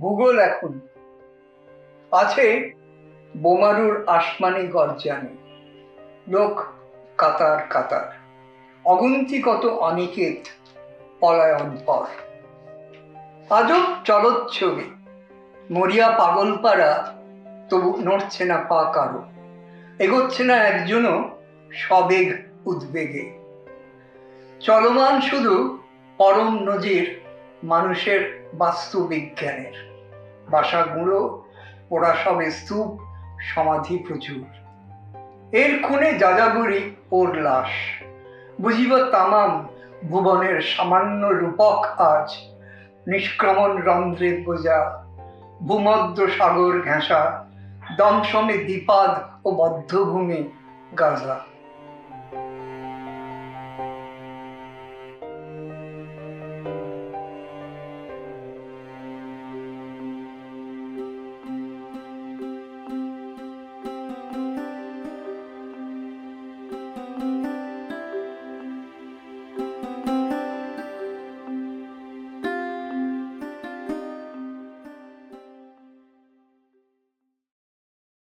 ভূগোল এখন। আছে বোমারুর আসমানি গর্জানে। লোক কাতার কাতার। অগুন্তি কত অনিকেত পলায়ন পর আজব চলচ্ছবি। মরিয়া পাগলপাড়া তবু নড়ছে না পা কারও। এগোচ্ছে না একজনও সবেগ উদ্বেগে। চলমান শুধু পরম নজির মানুষের বাস্তুবিজ্ঞানের। বাসা গুঁড়ো, ওরা সবে স্তূপ, সমাধি প্রচুর। এর খুনে যাযাবরী ওর লাশ। বুঝিব তামাম ভুবনের সামান্য রূপক আজ, নিষ্ক্রমণ রন্ধ্রে বোঝা, ভূমধ্য সাগর ঘেঁষা, দংশনে দ্বিপাদ ও বদ্ধভূমি গাজা।